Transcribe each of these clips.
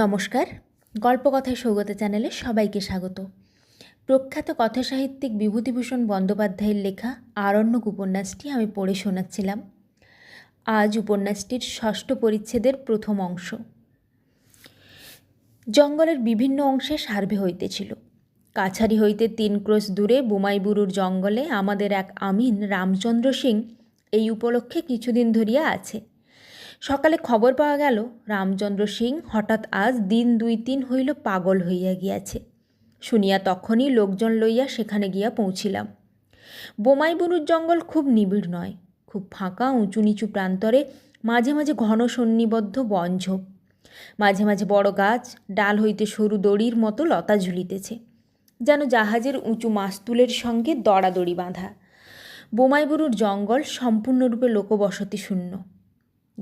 নমস্কার। গল্পকথায় সৌগত চ্যানেলে সবাইকে স্বাগত। প্রখ্যাত কথাসাহিত্যিক বিভূতিভূষণ বন্দ্যোপাধ্যায়ের লেখা আরণ্যক উপন্যাসটি আমি পড়ে শোনাচ্ছিলাম। আজ উপন্যাসটির ষষ্ঠ পরিচ্ছেদের প্রথম অংশ। জঙ্গলের বিভিন্ন অংশে সার্ভে হইতেছিল। কাছারি হইতে তিন ক্রোশ দূরে বোমাইবুরুর জঙ্গলে আমাদের এক আমিন রামচন্দ্র সিং এই উপলক্ষে কিছুদিন ধরিয়া আছে। সকালে খবর পাওয়া গেল, রামচন্দ্র সিং হঠাৎ আজ দিন দুই তিন হইল পাগল হইয়া গিয়াছে। শুনিয়া তখনই লোকজন লইয়া সেখানে গিয়া পৌঁছিলাম। বোমাইবুরুর জঙ্গল খুব নিবিড় নয়, খুব ফাঁকা, উঁচু নিচু প্রান্তরে মাঝে মাঝে ঘন সন্নিবদ্ধ বনঝোপ মাঝে মাঝে বড় গাছ, ডাল হইতে সরু দড়ির মতো লতা ঝুলিতেছে, যেন জাহাজের উঁচু মাস্তুলের সঙ্গে দড়াদড়ি বাঁধা। বোমাইবুরুর জঙ্গল সম্পূর্ণরূপে লোকবসতি শূন্য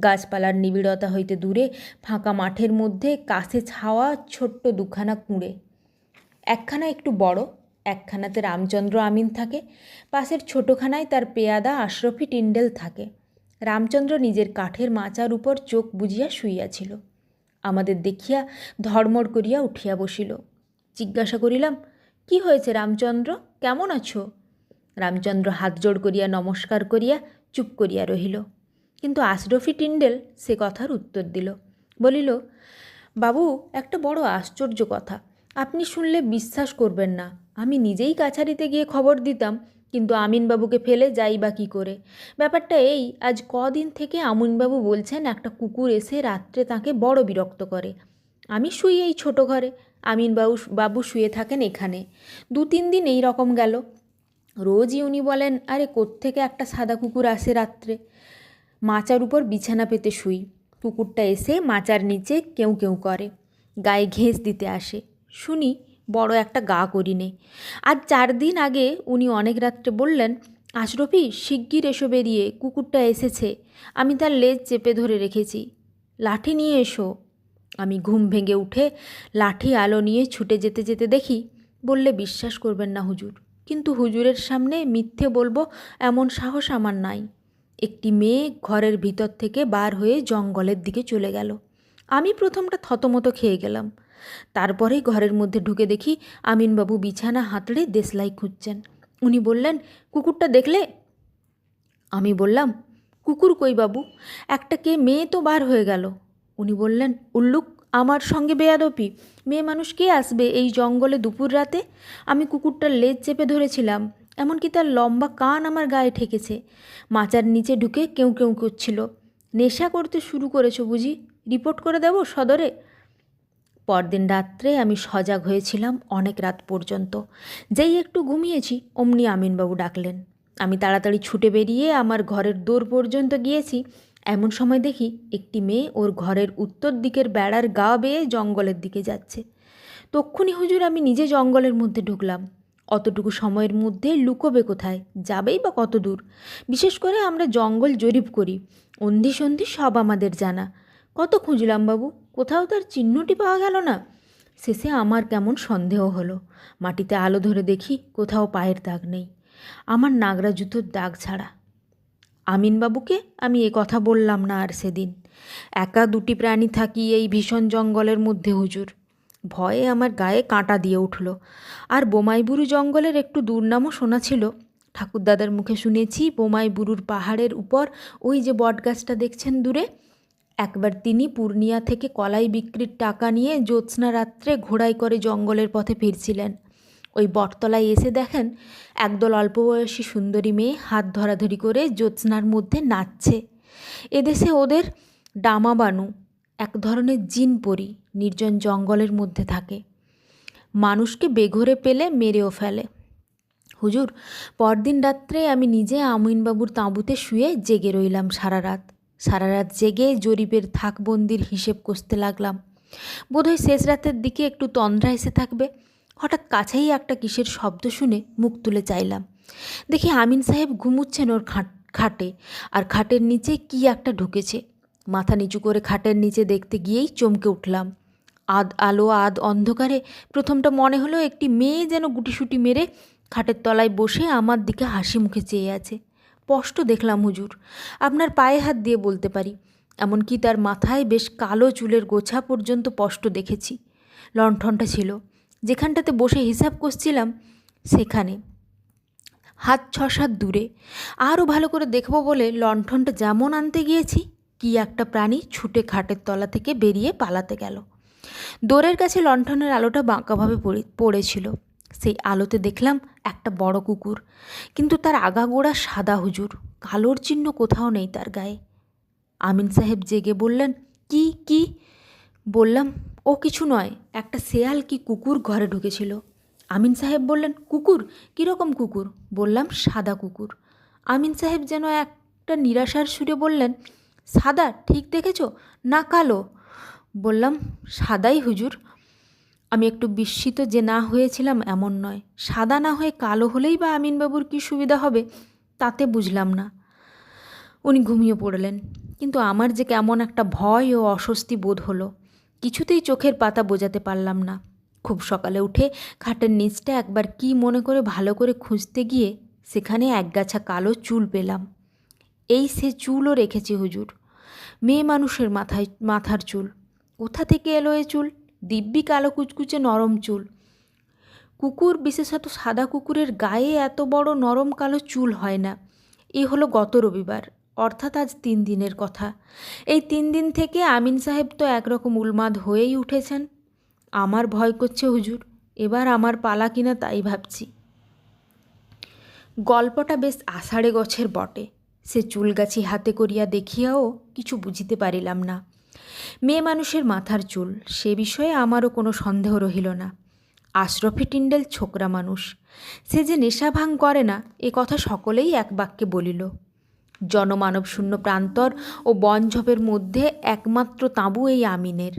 গাছপালার নিবিড়তা হইতে দূরে, ফাঁকা মাঠের মধ্যে, কাছে ছাওয়া ছোট্ট দুখানা কুঁড়ে। একখানা একটু বড়, একখানাতে রামচন্দ্র আমিন থাকে, পাশের ছোটোখানায় তার পেয়াদা আশরফি টিন্ডেল থাকে। রামচন্দ্র নিজের কাঠের মাচার উপর চোখ বুজিয়া শুইয়াছিল। আমাদের দেখিয়া ধর্মড় করিয়া উঠিয়া বসিল। জিজ্ঞাসা করিলাম, কি হয়েছে রামচন্দ্র? কেমন আছো? রামচন্দ্র হাত জোড় করিয়া নমস্কার করিয়া চুপ করিয়া রহিল। কিন্তু আশরফি টিন্ডেল সে কথার উত্তর দিল। বলিল, বাবু, একটা বড় আশ্চর্য কথা। আপনি শুনলে বিশ্বাস করবেন না। আমি নিজেই কাছারিতে গিয়ে খবর দিতাম, কিন্তু আমিনবাবুকে ফেলে যাই বা কী করে? ব্যাপারটা এই, আজ কদিন থেকে আমিনবাবু বলছেন একটা কুকুর এসে রাত্রে তাকে বড় বিরক্ত করে। আমি শুই এই ছোটো ঘরে। আমিনবাবু বাবু শুয়ে থাকেন এখানে। দু তিন দিন এই রকম গেল। রোজই উনি বলেন, আরে, কোত্থেকে একটা সাদা কুকুর আসে রাত্রে? মাচার উপর বিছানা পেতে শুই। কুকুরটা এসে মাচার নিচে কেউ কেউ করে। গায়ে ঘেঁস দিতে আসে। শুনি বড় একটা গা করি নে। আজ চার দিন আগে উনি অনেক রাত্রে বললেন, আশরফি, শিগগির এসো বেরিয়ে, কুকুরটা এসেছে। আমি তার লেজ চেপে ধরে রেখেছি। লাঠি নিয়ে এসো। আমি ঘুম ভেঙে উঠে লাঠি আলো নিয়ে ছুটে যেতে যেতে দেখি, বললে, বিশ্বাস করবেন না হুজুর। কিন্তু হুজুরের সামনে মিথ্যে বলব এমন সাহস আমার নাই। একটি মেয়ে ঘরের ভিতর থেকে বার হয়ে জঙ্গলের দিকে চলে গেল। আমি প্রথমটা থতমতো খেয়ে গেলাম। তারপরেই ঘরের মধ্যে ঢুকে দেখি আমিনবাবু বিছানা হাতড়ে দেশলাই খুঁজছেন। উনি বললেন, কুকুরটা দেখলে? আমি বললাম, কুকুর কই বাবু? একটা কে মেয়ে তো বার হয়ে গেল। উনি বললেন, উল্লুক, আমার সঙ্গে বেয়াদপি। মেয়ে মানুষ কে আসবে এই জঙ্গলে দুপুর রাতে? আমি কুকুরটার লেজ চেপে ধরেছিলাম। এমনকি তার লম্বা কান আমার গায়ে ঠেকেছে। মাচার নিচে ঢুকে কেউ কেউ করছিল। নেশা করতে শুরু করেছ বুঝি? রিপোর্ট করে দেব সদরে? পরদিন রাত্রে আমি সজাগ হয়েছিলাম অনেক রাত পর্যন্ত। যেই একটু ঘুমিয়েছি, অমনি আমিনবাবু ডাকলেন। আমি তাড়াতাড়ি ছুটে বেরিয়ে আমার ঘরের দোর পর্যন্ত গিয়েছি। এমন সময় দেখি একটি মেয়ে ওর ঘরের উত্তর দিকের বেড়ার গা বেয়ে জঙ্গলের দিকে যাচ্ছে। তক্ষুনি হুজুর আমি নিজে জঙ্গলের মধ্যে ঢুকলাম। অতটুকু সময়ের মধ্যে লুকোবে কোথায়, যাবেই বা কত দূর। বিশেষ করে আমরা জঙ্গল জরিপ করি অন্ধি সন্ধি সব আমাদের জানা। কত খুঁজলাম বাবু, কোথাও তার চিহ্নটি পাওয়া গেল না? শেষে আমার কেমন সন্দেহ হলো। মাটিতে আলো ধরে দেখি কোথাও পায়ের দাগ নেই। আমার নাগরা জুতোর দাগ ছাড়া। আমিনবাবুকে আমি এ কথা বললাম না আর সেদিন। একা দুটি প্রাণী থাকি এই ভীষণ জঙ্গলের মধ্যে, হুজুর। ভয়ে আমার গায়ে কাঁটা দিয়ে উঠল। আর বোমাইবুরু জঙ্গলের একটু দুর্নামও শোনা ছিল। ঠাকুরদাদার মুখে শুনেছি বোমাইবুরুর পাহাড়ের উপর ওই যে বটগাছটা দেখছেন দূরে? একবার তিনি পূর্ণিয়া থেকে কলাই বিক্রির টাকা নিয়ে জ্যোৎস্না রাত্রে ঘোড়াই করে জঙ্গলের পথে ফিরছিলেন। ওই বটতলায় এসে দেখেন, একদল অল্প বয়সী সুন্দরী মেয়ে হাত ধরাধরি করে জ্যোৎস্নার মধ্যে নাচছে। এদেশে ওদের ডামাবানু এক ধরনের জিন পরি নির্জন জঙ্গলের মধ্যে থাকে। মানুষকে বেঘরে পেলে মেরেও ফেলে। হুজুর, পরদিন রাত্রে আমি নিজে আমিনবাবুর তাঁবুতে শুয়ে জেগে রইলাম সারা রাত সারা রাত জেগে জরিপের থাকবন্দির হিসেব কষতে লাগলাম। বোধহয় শেষ রাতের দিকে একটু তন্দ্রা এসে থাকবে। হঠাৎ কাছেই একটা কিসের শব্দ শুনে মুখ তুলে চাইলাম। দেখি আমিন সাহেব ঘুমুচ্ছেন ওর খাট, খাটে, আর খাটের নিচে কি একটা ঢুকেছে। মাথা নিচু করে খাটের নিচে দেখতে গিয়েই চমকে উঠলাম। আধ আলো, আধ অন্ধকারে প্রথমটা মনে হলো একটি মেয়ে যেন গুটিসুটি মেরে খাটের তলায় বসে আমার দিকে হাসি মুখে চেয়ে আছে। স্পষ্ট দেখলাম, হুজুর, আপনার পায়ে হাত দিয়ে বলতে পারি। এমনকি তার মাথায় বেশ কালো চুলের গোছা পর্যন্ত স্পষ্ট দেখেছি। লণ্ঠনটা ছিল। যেখানটাতে বসে হিসাব করছিলাম, সেখানে। হাত ছ সাত দূরে। আরও ভালো করে দেখব বলে লণ্ঠনটা যেমন আনতে গিয়েছি কি একটা প্রাণী ছুটে খাটের তলা থেকে বেরিয়ে পালাতে গেল। দোরের কাছে লণ্ঠনের আলোটা বাঁকাভাবে পড়ে, পড়েছিল। সেই আলোতে দেখলাম একটা বড় কুকুর, কিন্তু তার আগাগোড়া সাদা হুজুর, কালোর চিহ্ন কোথাও নেই তার গায়ে। আমিন সাহেব জেগে বললেন, কি কি? বললাম, ও কিছু নয়, একটা শেয়াল কি কুকুর ঘরে ঢুকেছিল? আমিন সাহেব বললেন, কুকুর? কীরকম কুকুর? বললাম, সাদা কুকুর। আমিন সাহেব যেন একটা নিরাশার সুরে বললেন সাদা, ঠিক দেখেছ? না, কালো। বললাম, সাদাই হুজুর। আমি একটু বিস্মিত যে না হয়েছিলাম এমন নয়। সাদা না হয়ে কালো হলেই বা আমিনবাবুর কী সুবিধা হবে? তাতে বুঝলাম না। উনি ঘুমিয়ে পড়লেন। কিন্তু আমার যে কেমন একটা ভয় ও অস্বস্তি বোধ হলো। কিছুতেই চোখের পাতা বোঝাতে পারলাম না। খুব সকালে উঠে খাটের নিচটা একবার কি মনে করে ভালো করে খুঁজতে গিয়ে সেখানে একগাছা কালো চুল পেলাম। এই সে চুলও রেখেছে হুজুর। মেয়ে মানুষের মাথায়, মাথার চুল। কোথা থেকে এলো এ চুল? দিব্যি কালো কুচকুচে নরম চুল। কুকুর, বিশেষত সাদা কুকুরের গায়ে এত বড় নরম কালো চুল হয় না। এ হলো গত রবিবার, অর্থাৎ আজ তিন দিনের কথা। এই তিন দিন থেকে আমিন সাহেব তো একরকম উন্মাদ হয়েই উঠেছেন। আমার ভয় করছে হুজুর, এবার আমার পালা কিনা তাই ভাবছি। গল্পটা বেশ আষাঢ়ে গছের বটে। সে চুলগাছি হাতে করিয়া দেখিয়াও কিছু বুঝিতে পারিলাম না। মেয়ে মানুষের মাথার চুল, সে বিষয়ে আমারও কোনো সন্দেহ রহিল না। আশরফি টিন্ডেল ছোকরা মানুষ, সে যে নেশা ভাঙ করে না, এ কথা সকলেই এক বাক্যে বলিল। জনমানব শূন্য প্রান্তর ও বনঝপের মধ্যে একমাত্র তাঁবু এই আমিনের।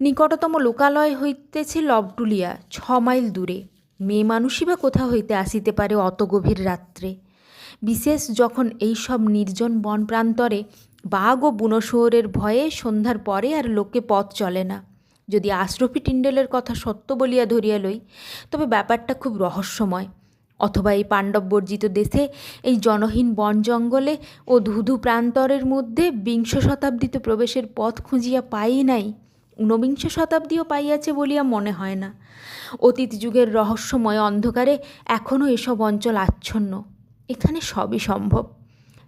নিকটতম লোকালয় হইতেছে লবটুলিয়া ছ মাইল দূরে। মেয়ে মানুষই বা কোথা হইতে আসিতে পারে অত গভীর রাত্রে? বিশেষ যখন এইসব নির্জন বন প্রান্তরে বাঘ ও বুনো বুনোশুয়োরের ভয়ে সন্ধ্যার পরে আর লোকে পথ চলে না। যদি আশরফি টিন্ডেলের কথা সত্য বলিয়া ধরিয়া লই, তবে ব্যাপারটা খুব রহস্যময়। অথবা এই পাণ্ডব বর্জিত দেশে এই জনহীন বন জঙ্গলে ও ধুধু প্রান্তরের মধ্যে বিংশ শতাব্দীতে প্রবেশের পথ খুঁজিয়া পাই নাই, ঊনবিংশ শতাব্দীও পাইয়াছে বলিয়া মনে হয় না। অতীত যুগের রহস্যময় অন্ধকারে এখনও এসব অঞ্চল আচ্ছন্ন। এখানে সবই সম্ভব।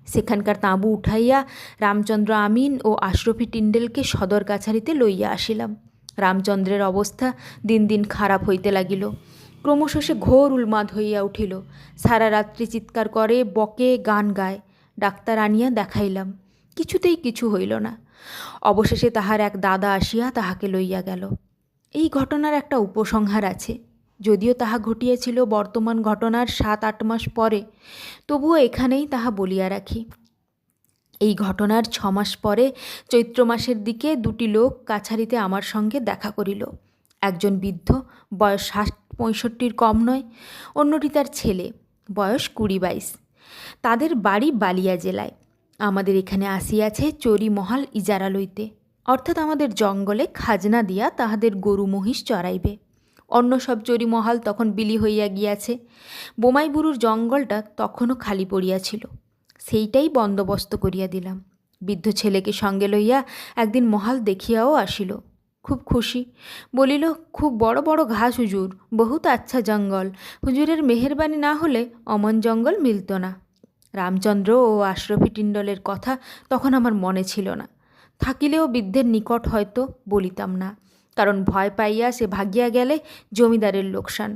সেখানকার তাঁবু উঠাইয়া রামচন্দ্র আমিন ও আশরফি টিন্ডেলকে সদর কাছারিতে লইয়া আসিলাম। রামচন্দ্রের অবস্থা দিন দিন খারাপ হইতে লাগিল। ক্রমশ সে ঘোর উন্মাদ হইয়া উঠিল। সারা রাত্রি চিৎকার করে, বকে, গান গায়, ডাক্তার আনিয়া দেখাইলাম। কিছুতেই কিছু হইল না। অবশেষে তাহার এক দাদা আসিয়া তাহাকে লইয়া গেল। এই ঘটনার একটা উপসংহার আছে। যদিও তাহা ঘটিয়াছিল বর্তমান ঘটনার সাত আট মাস পরে, তবুও এখানেই তাহা বলিয়া রাখি। এই ঘটনার ছ মাস পরে চৈত্র মাসের দিকে দুটি লোক কাছারিতে আমার সঙ্গে দেখা করিল। একজন বৃদ্ধ, বয়স ষাট পঁয়ষট্টির কম নয়, অন্যটি তার ছেলে, বয়স কুড়ি বাইশ। তাদের বাড়ি বালিয়া জেলায়। আমাদের এখানে আসিয়াছে চরি মহাল ইজারা লইতে। অর্থাৎ আমাদের জঙ্গলে খাজনা দিয়া তাহাদের গরু মহিষ চড়াইবে। অন্য সব চরি মহাল তখন বিলি হইয়া গিয়াছে। বোমাইবুরুর জঙ্গলটা তখনও খালি পড়িয়াছিল। সেইটাই বন্দোবস্ত করিয়া দিলাম। বৃদ্ধ ছেলেকে সঙ্গে লইয়া একদিন মহাল দেখিয়াও আসিল। খুব খুশি। বলিল, খুব বড় বড় ঘাস হুজুর, বহুত আচ্ছা জঙ্গল। হুজুরের মেহেরবানি না হলে অমন জঙ্গল মিলত না। রামচন্দ্র ও আশরফি টিন্ডলের কথা তখন আমার মনে ছিল না। থাকিলেও বৃদ্ধের নিকট হয়তো বলিতাম না। কারণ ভয় পাইয়া সে ভাগিয়া গেলে জমিদারের লোকসান।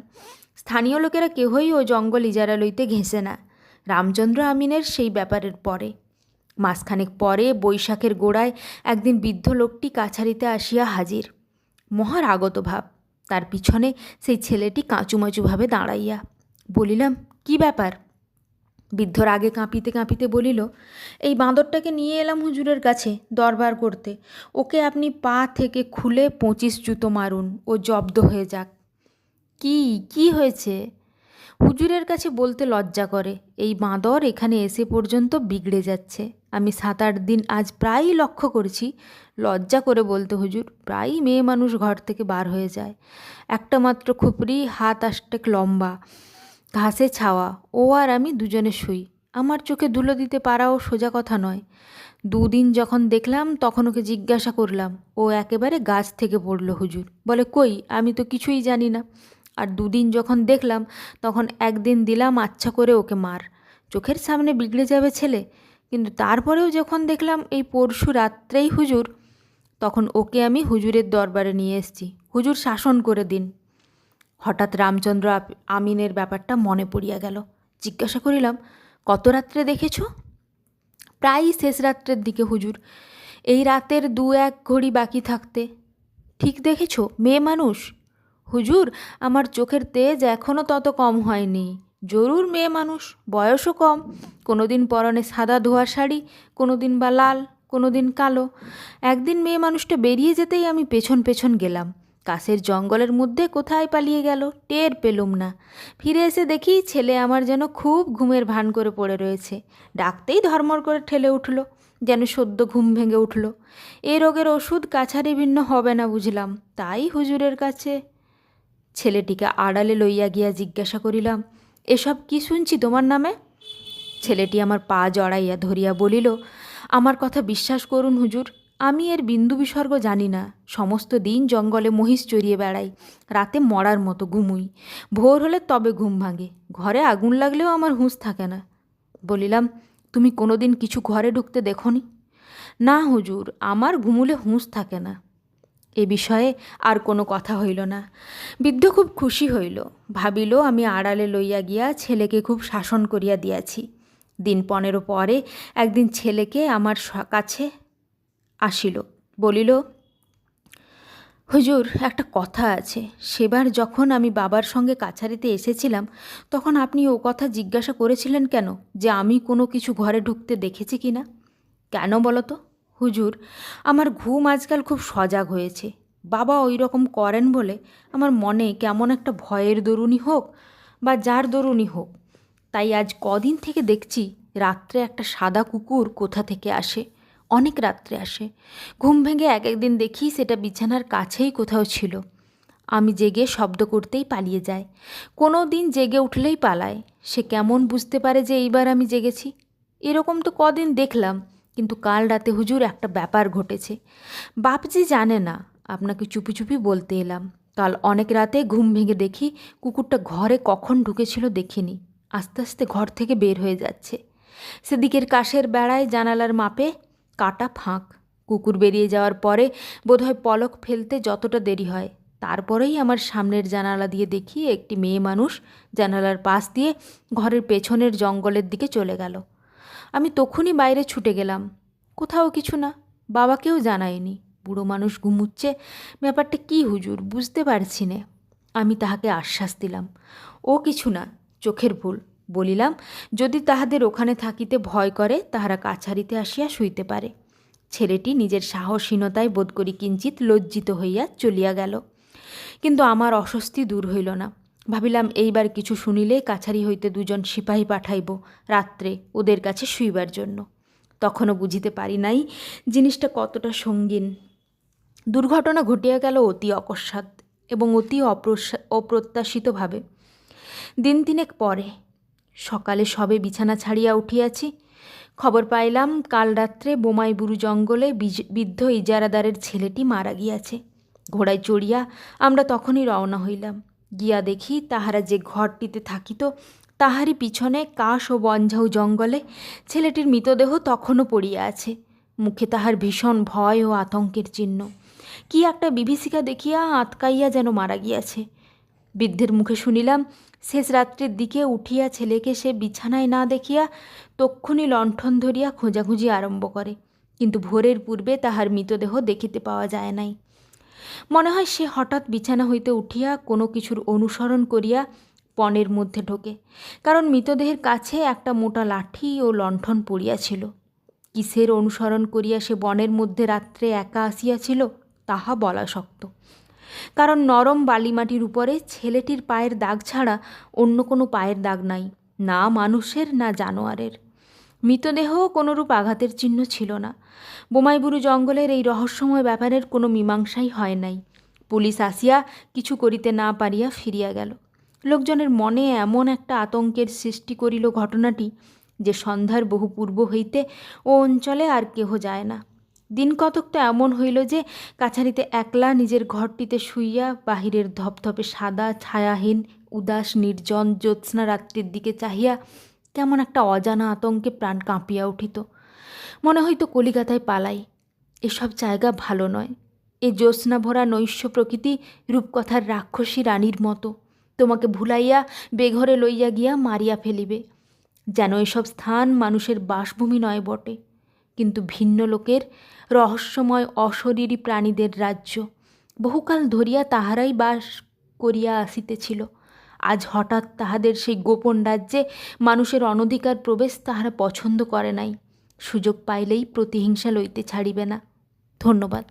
স্থানীয় লোকেরা কেহই ও জঙ্গল ইজারা লইতে ঘেঁষে না। রামচন্দ্র আমিনের সেই ব্যাপারের পরে। মাসখানেক পরে বৈশাখের গোড়ায় একদিন বৃদ্ধ লোকটি কাছারিতে আসিয়া হাজির। মহার আগত ভাব, তার পিছনে সেই ছেলেটি কাঁচুমাচুভাবে দাঁড়াইয়া। বলিলাম, কি ব্যাপার? বৃদ্ধর আগে কাঁপিতে কাঁপিতে বলিল, এই বাঁদরটাকে নিয়ে এলাম হুজুরের কাছে দরবার করতে। ওকে আপনি পা থেকে খুলে পঁচিশ জুতো মারুন, ও জব্দ হয়ে যাক। কি কি হয়েছে? হুজুরের কাছে বলতে লজ্জা করে, এই বাঁদর এখানে এসে পর্যন্ত বিগড়ে যাচ্ছে। আমি সাত আট দিন আজ প্রায়ই লক্ষ্য করছি। লজ্জা করে বলতে হুজুর, প্রায়ই মেয়ে মানুষ ঘর থেকে বার হয়ে যায়। একটা মাত্র খুপড়ি হাত আষ্টেক লম্বা। ঘাসে ছাওয়া, ও আর আমি দুজনে শুই। আমার চোখে ধুলো দিতে পারাও সোজা কথা নয়। দুদিন যখন দেখলাম, তখন ওকে জিজ্ঞাসা করলাম, ও একেবারে গাছ থেকে পড়ল হুজুর। বলে, কই, আমি তো কিছুই জানি না। আর দুদিন যখন দেখলাম, তখন একদিন দিলাম আচ্ছা করে ওকে মার। চোখের সামনে বিগড়ে যাবে ছেলে। কিন্তু তারপরেও যখন দেখলাম এই পরশু রাত্রেই হুজুর, তখন ওকে আমি হুজুরের দরবারে নিয়ে এসেছি। হুজুর শাসন করে দিন। হঠাৎ রামচন্দ্র আমিনের ব্যাপারটা মনে পড়িয়া গেল। জিজ্ঞাসা করিলাম, কত রাত্রে দেখেছ? প্রায়ই শেষ রাত্রের দিকে, হুজুর। এই রাতের দু এক ঘড়ি বাকি থাকতে। ঠিক দেখেছ? মেয়ে মানুষ। হুজুর, আমার চোখের তেজ এখনও তত কম হয়নি। জরুর মেয়ে মানুষ, বয়সও কম। কোনো দিন পরনে সাদা ধোয়া শাড়ি কোনো দিন বা লাল কোনো দিন কালো। একদিন মেয়ে মানুষটা বেরিয়ে যেতেই আমি পেছন পেছন গেলাম। কাছের জঙ্গলের মধ্যে কোথায় পালিয়ে গেল? টের পেলুম না। ফিরে এসে দেখি ছেলে আমার যেন খুব ঘুমের ভান করে পড়ে রয়েছে। ডাকতেই ধর্মর করে ঠেলে উঠল, যেন সদ্য ঘুম ভেঙে উঠল। এ রোগের ওষুধ কাছারি ভিন্ন হবে না বুঝলাম, তাই হুজুরের কাছে। ছেলেটিকে আড়ালে লইয়া গিয়া জিজ্ঞাসা করিলাম, এসব কি শুনছি তোমার নামে? ছেলেটি আমার পা জড়াইয়া ধরিয়া বলিল, আমার কথা বিশ্বাস করুন হুজুর আমি এর বিন্দু বিসর্গ জানি না। সমস্ত দিন জঙ্গলে মহিষ চড়িয়ে বেড়াই, রাতে মরার মতো ঘুমুই। ভোর হলে তবে ঘুম ভাঙে, ঘরে আগুন লাগলেও আমার হুঁশ থাকে না। বলিলাম, তুমি কোনো দিন কিছু ঘরে ঢুকতে দেখনি? না হুজুর, আমার ঘুমুলে হুঁশ থাকে না। এ বিষয়ে আর কোনো কথা হইল না। বৃদ্ধ খুব খুশি হইল, ভাবিল আমি আড়ালে লইয়া গিয়া ছেলেকে খুব শাসন করিয়া দিয়াছি। দিন পনেরো পরে একদিন ছেলেকে আমার কাছে আসিল, বলিল, হুজুর, একটা কথা আছে। সেবার যখন আমি বাবার সঙ্গে কাছারিতে এসেছিলাম, তখন আপনি ও কথা জিজ্ঞাসা করেছিলেন কেন? যে আমি কোনো কিছু ঘরে ঢুকতে দেখেছি কি না? কেন বলো তো? হুজুর, আমার ঘুম আজকাল খুব সজাগ হয়েছে। বাবা ওই রকম করেন বলে আমার মনে কেমন একটা ভয়ের দরুনি হোক বা যার দরুনি হোক। তাই আজ কদিন থেকে দেখছি রাত্রে একটা সাদা কুকুর কোথা থেকে আসে? অনেক রাত্রে আসে। ঘুম ভেঙে এক একদিন দেখি সেটা বিছানার কাছেই কোথাও ছিল। আমি জেগে শব্দ করতেই পালিয়ে যায় কোনো দিন জেগে উঠলেই পালায়। সে কেমন বুঝতে পারে যে এইবার আমি জেগেছি? এরকম তো কদিন দেখলাম, কিন্তু কাল রাতে হুজুর একটা ব্যাপার ঘটেছে। বাপজি জানে না, আপনাকে চুপি চুপি বলতে এলাম। কাল অনেক রাতে ঘুম ভেঙে দেখি কুকুরটা ঘরে কখন ঢুকেছিল দেখিনি। আস্তে আস্তে ঘর থেকে বের হয়ে যাচ্ছে। সেদিকের কাশের বেড়ায় জানালার মাপে কাটা ফাঁক। কুকুর বেরিয়ে যাওয়ার পরে বোধহয় পলক ফেলতে যতটা দেরি হয়। তারপরেই আমার সামনের জানালা দিয়ে দেখি একটি মেয়ে মানুষ জানালার পাশ দিয়ে ঘরের পেছনের জঙ্গলের দিকে চলে গেল। আমি তখনই বাইরে ছুটে গেলাম। কোথাও কিছু না, বাবাকেও জানায়নি বুড়ো মানুষ ঘুমুচ্ছে। ব্যাপারটা কি হুজুর, বুঝতে পারছি নে। আমি তাহাকে আশ্বাস দিলাম। ও কিছু না, চোখের ভুল। বলিলাম, যদি তাহাদের ওখানে থাকিতে ভয় করে, তাহারা কাছারিতে আসিয়া শুইতে পারে। ছেলেটি নিজের সাহসীনতায় বোধ করি কিঞ্চিত লজ্জিত হইয়া চলিয়া গেল। কিন্তু আমার অস্বস্তি দূর হইল না। ভাবিলাম, এইবার কিছু শুনিলে কাছারি হইতে দুজন সিপাহী পাঠাইব রাত্রে ওদের কাছে শুইবার জন্য। তখনও বুঝিতে পারি নাই জিনিসটা কতটা সঙ্গীন। দুর্ঘটনা ঘটিয়া গেল অতি অকস্মাৎ এবং অতি অপ্রত্যাশিতভাবে। দিন তিনেক পরে সকালে সবে বিছানা ছাড়িয়া উঠিয়াছি। খবর পাইলাম, কাল রাত্রে বোমাইবুরু জঙ্গলে বৃদ্ধ ইজারাদারের ছেলেটি মারা গিয়াছে। ঘোড়ায় চড়িয়া আমরা তখনই রওনা হইলাম। গিয়া দেখি তাহারা যে ঘরটিতে থাকিত, তাহারই পিছনে কাশ ও বনঝাউ জঙ্গলে ছেলেটির মৃতদেহ তখনও পড়িয়া আছে। মুখে তাহার ভীষণ ভয় ও আতঙ্কের চিহ্ন। কি একটা বিভীষিকা দেখিয়া আতকাইয়া যেন মারা গিয়াছে। বৃদ্ধের মুখে শুনিলাম শেষ রাত্রির দিকে উঠিয়া ছেলেকে সে বিছানায় না দেখিয়া তক্ষুনি লণ্ঠন ধরিয়া খোঁজাখুঁজি আরম্ভ করে। কিন্তু ভোরের পূর্বে তাহার মৃতদেহ দেখিতে পাওয়া যায় নাই। মনে হয় সে হঠাৎ বিছানা হইতে উঠিয়া কোনো কিছুর অনুসরণ করিয়া পণের মধ্যে ঢোকে, কারণ মৃতদেহের কাছে একটা মোটা লাঠি ও লণ্ঠন পড়িয়াছিল। কিসের অনুসরণ করিয়া সে বনের মধ্যে রাত্রে একা আসিয়াছিল, তাহা বলা শক্ত। কারণ নরম বালিমাটির উপরে ছেলেটির পায়ের দাগ ছাড়া অন্য কোনো পায়ের দাগ নাই, না মানুষের, না জানোয়ারের। মৃতদেহও কোনোরূপ আঘাতের চিহ্ন ছিল না। বোমাইবুরু জঙ্গলের এই রহস্যময় ব্যাপারের কোনো মীমাংসাই হয় নাই। পুলিশ আসিয়া কিছু করিতে না পারিয়া ফিরিয়া গেল। লোকজনের মনে এমন একটা আতঙ্কের সৃষ্টি করিল ঘটনাটি যে সন্ধ্যার বহু পূর্ব হইতে ও অঞ্চলে আর কেহ যায় না। দিন কতক তো এমন হইল যে কাছারিতে একলা নিজের ঘরটিতে শুইয়া বাহিরের ধপধপে সাদা, ছায়াহীন, উদাস, নির্জন জ্যোৎস্না রাত্রির দিকে চাহিয়া কেমন একটা অজানা আতঙ্কে প্রাণ কাঁপিয়া উঠিত। মনে হইতো কলিকাতায় পালাই। এসব জায়গা ভালো নয়। এ জ্যোৎস্না ভরা নৈশ্য প্রকৃতি রূপকথার রাক্ষসী রানীর মতো। তোমাকে ভুলাইয়া বেঘরে লইয়া গিয়া মারিয়া ফেলিবে। যেন এসব স্থান মানুষের বাসভূমি নয় বটে। কিন্তু ভিন্ন লোকের রহস্যময় অশরীরী প্রাণীদের রাজ্য। বহুকাল ধরিয়া তাহারাই বাস করিয়া আসিতেছিল। আজ হঠাৎ তাহাদের সেই গোপন রাজ্যে মানুষের অনধিকার প্রবেশ তাহারা পছন্দ করে নাই। সুযোগ পাইলেই প্রতিহিংসা লইতে ছাড়িবে না। ধন্যবাদ।